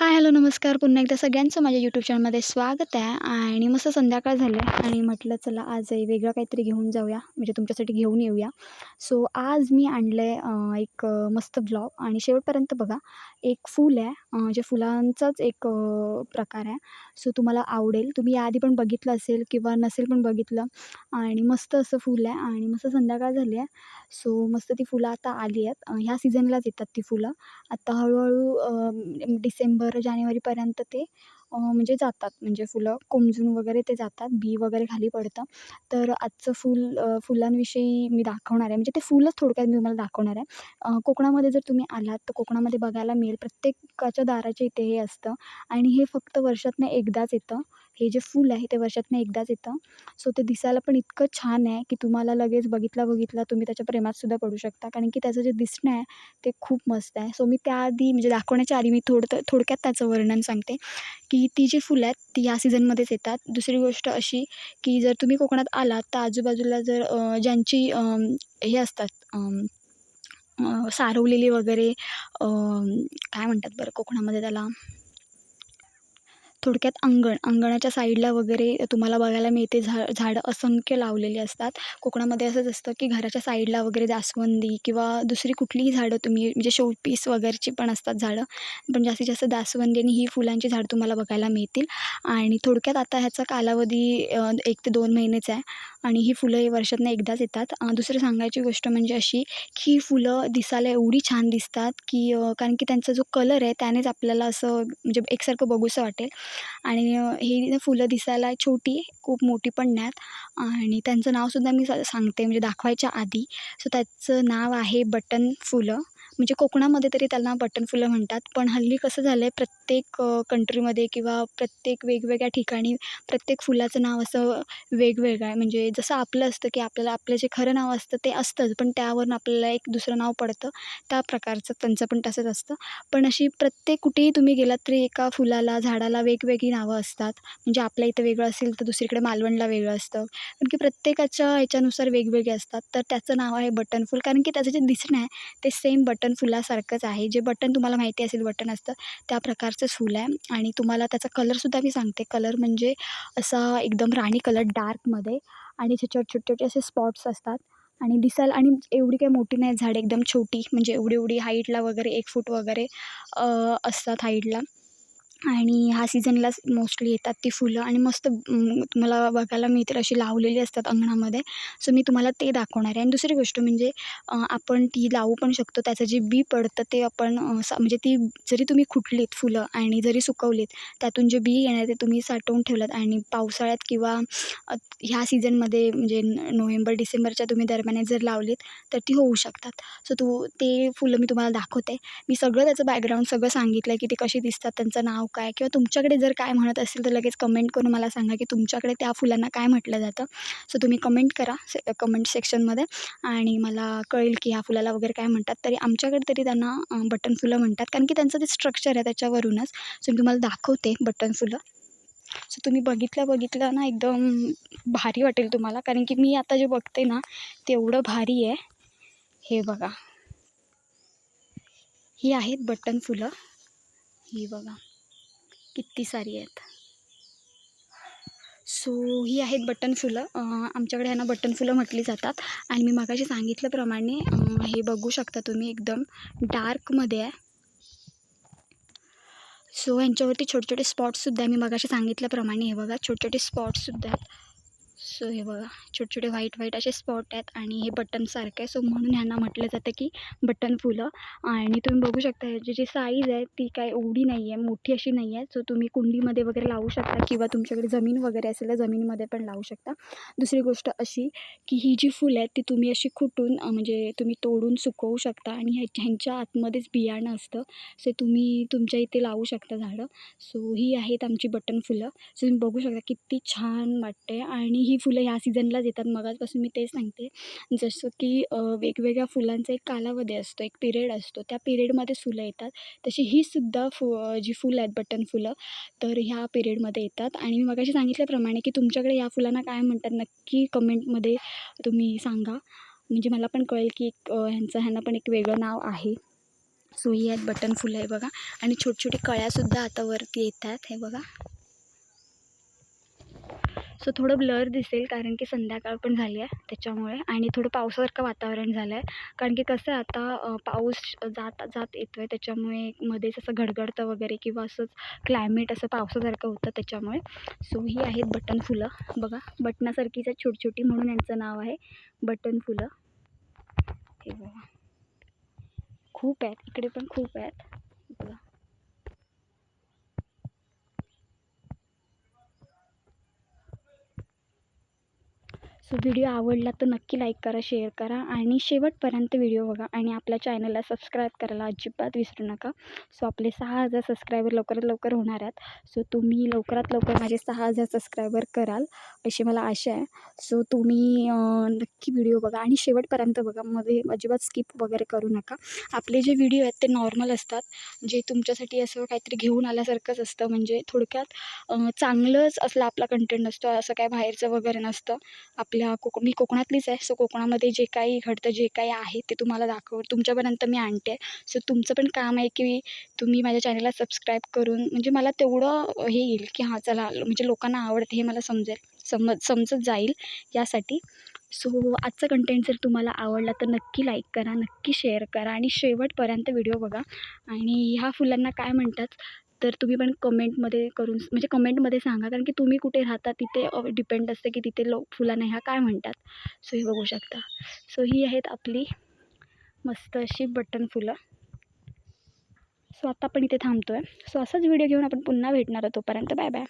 Hi hello नमस्कार. पुन्हा एकदा सगळ्यांचं माझ्या यूट्यूब चॅनलमध्ये स्वागत आहे. आणि मस्त संध्याकाळ झालं आहे आणि म्हटलं चला आज वेगळं काहीतरी घेऊन जाऊया. म्हणजे तुमच्यासाठी घेऊन येऊया. सो आज मी आणलं आहे एक मस्त ब्लॉग आणि शेवटपर्यंत बघा एक फूल आहे. जे फुलांचाच एक प्रकार आहे. सो तुम्हाला आवडेल. तुम्ही याआधी पण बघितलं असेल किंवा नसेल पण बघितलं. आणि मस्त असं फूल आहे. आणि मस्त संध्याकाळ झाली आहे. सो मस्त ती फुलं आता आली आहेत. ह्या सीझनलाच येतात ती फुलं. आता हळूहळू डिसेंबर डिसेंबर जानेवारीपर्यंत ते म्हणजे जातात. म्हणजे फुलं कोमेजून वगैरे ते जातात. बी वगैरे खाली पडतं. तर आजचं फूल फुलांविषयी मी दाखवणार आहे. म्हणजे ते फुलंच थोडक्यात मी तुम्हाला दाखवणार आहे. कोकणामध्ये जर तुम्ही आलात तर कोकणामध्ये बघायला मिळेल. प्रत्येकाच्या दाराच्या इथे हे असतं. आणि हे फक्त वर्षातनं एकदाच येतं. हे जे फूल आहे ते वर्षातनं एकदाच येतं. सो ते दिसायला पण इतकं छान आहे की तुम्हाला लगेच बघितला बघितला तुम्ही त्याच्या प्रेमातसुद्धा पडू शकता. कारण की त्याचं जे दिसणं आहे ते खूप मस्त आहे. सो मी त्याआधी म्हणजे दाखवण्याच्या आधी मी थोडं थोडक्यात त्याचं वर्णन सांगते. की ती जी फुलं आहेत ती या सीझनमध्येच येतात. दुसरी गोष्ट अशी की जर तुम्ही कोकणात आलात तर आजूबाजूला जर ज्यांची हे असतात सारवलेली वगैरे काय म्हणतात बरं कोकणामध्ये त्याला? थोडक्यात अंगण अंगणाच्या साईडला वगैरे तुम्हाला बघायला मिळते झा झाडं असंख्य लावलेली असतात. कोकणामध्ये असंच असतं की घराच्या साईडला वगैरे जास्वंदी किंवा दुसरी कुठलीही झाडं तुम्ही म्हणजे शोपीस वगैरेची पण असतात झाडं. पण जास्तीत जास्त जास्वंदी आणि ही फुलांची झाडं तुम्हाला बघायला मिळतील. आणि थोडक्यात आता ह्याचा कालावधी एक ते दोन महिनेच आहे आणि ही फुलं वर्षातनं एकदाच येतात. दुसरं सांगायची गोष्ट म्हणजे अशी की फुलं दिसायला एवढी छान दिसतात की कारण की त्यांचा जो कलर आहे त्यानेच आपल्याला असं म्हणजे एकसारखं बघूसं वाटेल. आणि हे ही फुलं दिसायला छोटी खूप मोठी पण नाहीत. आणि त्यांचं नावसुद्धा मी स सांगते म्हणजे दाखवायच्या आधी. सो त्याचं नाव आहे बटन फुलं. म्हणजे कोकणामध्ये तरी त्यांना बटन फुलं म्हणतात. पण हल्ली कसं झालं आहे प्रत्येक कंट्रीमध्ये किंवा प्रत्येक वेगवेगळ्या ठिकाणी प्रत्येक फुलाचं नाव असं वेगवेगळं आहे. म्हणजे जसं आपलं असतं की आपल्याला आपलं जे खरं नाव असतं ते असतंच पण त्यावरून आपल्याला एक दुसरं नाव पडतं. त्या प्रकारचं त्यांचं पण तसंच असतं. पण अशी प्रत्येक कुठेही तुम्ही गेलात तरी एका फुलाला झाडाला वेगवेगळी नावं असतात. म्हणजे आपल्या इथं वेगळं असेल तर दुसरीकडे मालवणला वेगळं असतं. कारण की प्रत्येकाच्या ह्याच्यानुसार वेगवेगळे असतात. तर त्याचं नाव आहे बटन फुल. कारण की त्याचं जे दिसणं आहे ते सेम बटन फुलासारखंच आहे. जे बटन तुम्हाला माहिती असेल बटन असतं त्या प्रकारचंच फुल आहे. आणि तुम्हाला त्याचा कलरसुद्धा मी सांगते. कलर म्हणजे असा एकदम राणी कलर डार्कमध्ये आणि त्याच्यावर छोटे छोटे असे स्पॉट्स असतात. आणि दिसायला आणि एवढी काही मोठी नाही झाड एकदम छोटी. म्हणजे एवढी एवढी हाईटला वगैरे एक फूट वगैरे असतात हाईटला आणि ह्या सीझनलाच मोस्टली येतात ती फुलं आणि मस्त तुम्हाला बघायला मिळतील अशी लावलेली असतात अंगणामध्ये. सो मी तुम्हाला ते दाखवणार आहे. आणि दुसरी गोष्ट म्हणजे आपण ती लावू पण शकतो. त्याचं जे बी पडतं ते आपण सा म्हणजे ती जरी तुम्ही खुटलीत फुलं आणि जरी सुकवलीत त्यातून जे बी येणार ते तुम्ही साठवून ठेवलात आणि पावसाळ्यात किंवा ह्या सीझनमध्ये म्हणजे नोव्हेंबर डिसेंबरच्या तुम्ही दरम्यान जर लावलीत तर ती होऊ शकतात. सो तू ते फुलं मी तुम्हाला दाखवते. मी सगळं त्याचं बॅकग्राऊंड सगळं सांगितलं आहे की ते कशी दिसतात त्यांचं नाव काय किंवा तुमच्याकडे जर काय म्हणत असेल तर लगेच कमेंट करून मला सांगा की तुमच्याकडे त्या फुलांना काय म्हटलं जातं. सो तुम्ही कमेंट करा से कमेंट सेक्शनमध्ये आणि मला कळेल की ह्या फुलाला वगैरे काय म्हणतात. तरी आमच्याकडे तरी त्यांना बटन फुलं म्हणतात. कारण की त्यांचं ते स्ट्रक्चर आहे त्याच्यावरूनच. सो मी तुम्हाला दाखवते बटन फुलं. सो तुम्ही बघितल्या बघितलं ना एकदम भारी वाटेल तुम्हाला. कारण की मी आता जे बघते ना ते एवढं भारी आहे. हे बघा. ही आहेत बटन फुलं. ही बघा. किती सारी आहेत? सो ही आहेत बटन फुलं. आमच्याकडे ह्यांना बटन फुलं म्हटली जातात. आणि मी मगाशी सांगितल्याप्रमाणे हे बघू शकता तुम्ही एकदम डार्कमध्ये आहे. सो ह्यांच्यावरती छोटे छोटे स्पॉट्ससुद्धा मी मगाशी सांगितल्याप्रमाणे हे बघा छोटे छोटे स्पॉट्ससुद्धा आहेत. सो हे बघा छोटे छोटे व्हाईट व्हाईट असे स्पॉट आहेत आणि हे बटनसारखं आहे. सो म्हणून ह्यांना म्हटलं जातं की बटन फुलं. आणि तुम्ही बघू शकता ह्याची जी साईज आहे ती काय एवढी नाही आहे मोठी अशी नाही आहे सो तुम्ही कुंडीमध्ये वगैरे लावू शकता किंवा तुमच्याकडे जमीन वगैरे असेल तर जमिनीमध्ये पण लावू शकता. दुसरी गोष्ट अशी की ही जी फुलं आहेत ती तुम्ही अशी खुटून म्हणजे तुम्ही तोडून सुकवू शकता आणि ह्या ह्यांच्या आतमध्येच बियाणं असतं. सो तुम्ही तुमच्या इथे लावू शकता झाडं. सो ही आहेत आमची बटन फुलं. सो तुम्ही बघू शकता किती छान वाटते आणि ही फुलं फुलं ह्या सीझनलाच येतात. मगाचपासून मी तेच सांगते. जसं की वेगवेगळ्या फुलांचा एक कालावधी असतो एक पिरियड असतो. त्या पिरियडमध्ये फुलं येतात. तशी ही सुद्धा फु जी फुलं आहेत बटन फुलं तर ह्या पिरियडमध्ये येतात. आणि मी मगाशी सांगितल्याप्रमाणे की तुमच्याकडे या फुलांना काय म्हणतात नक्की कमेंटमध्ये तुम्ही सांगा. म्हणजे मला पण कळेल की एक ह्यांचं ह्यांना पण एक वेगळं नाव आहे. सो ही आहेत बटन फुलं आहे बघा. आणि छोटी छोटी कळ्यासुद्धा आता वरती येत आहेत हे बघा. सो थोडं ब्लर दिसेल कारण की संध्याकाळ पण झाली आहे त्याच्यामुळे आणि थोडं पावसासारखं वातावरण झालं आहे. कारण की कसं आहे आता पाऊस जात जात येतो आहे त्याच्यामुळे मध्येच असं गडगडतं वगैरे किंवा असंच क्लायमेट असं पावसासारखं होतं त्याच्यामुळे. सो ही आहेत बटन फुलं. बघा बटनासारखीच आहे छोटी छोटी म्हणून यांचं नाव आहे बटन फुलं. हे बघा. खूप आहेत. इकडे पण खूप आहेत बघा सो व्हिडिओ आवडला तर नक्की लाईक करा शेअर करा आणि शेवटपर्यंत व्हिडिओ बघा आणि आपल्या चॅनलला सबस्क्राईब करायला अजिबात विसरू नका. सो आपले सहा हजार सबस्क्रायबर लवकरात लवकर होणार आहेत. सो तुम्ही लवकरात लवकर माझे सहा हजार सबस्क्रायबर कराल अशी मला आशा आहे. सो तुम्ही नक्की व्हिडिओ बघा आणि शेवटपर्यंत बघा. मध्ये अजिबात स्किप वगैरे करू नका. आपले जे व्हिडिओ आहेत ते नॉर्मल असतात. जे तुमच्यासाठी असं काहीतरी घेऊन आल्यासारखंच असतं. म्हणजे थोडक्यात चांगलंच असला आपला कंटेंट असतो असं काय बाहेरचं वगैरे नसतं. आपल्या कोक मी कोकणातलीच आहे सो कोकणामध्ये जे काही घडतं जे काही आहे ते तुम्हाला दाखव तुमच्यापर्यंत मी आणते. सो तुमचं पण काम आहे की तुम्ही माझ्या चॅनलला सबस्क्राईब करून म्हणजे मला तेवढं हे येईल की हां चला म्हणजे लोकांना आवडते हे मला समजेल समज समजत जाईल यासाठी. सो आजचा कंटेंट जर तुम्हाला आवडला तर नक्की लाईक करा नक्की शेअर करा आणि शेवटपर्यंत व्हिडिओ बघा. आणि ह्या फुलांना काय म्हणतात? तर तुम्ही पण कमेंटमध्ये करून म्हणजे कमेंटमध्ये सांगा कारण की तुम्ही कुठे राहता तिथे डिपेंड असते की तिथे लो फुलांना ह्या काय म्हणतात. सो हे बघू शकता. सो ही आहेत आपली मस्त अशी बटन फुलं. सो आता आपण इथे थांबतो आहे सो असाच व्हिडिओ घेऊन आपण पुन्हा भेटणार आहोत तोपर्यंत. Bye bye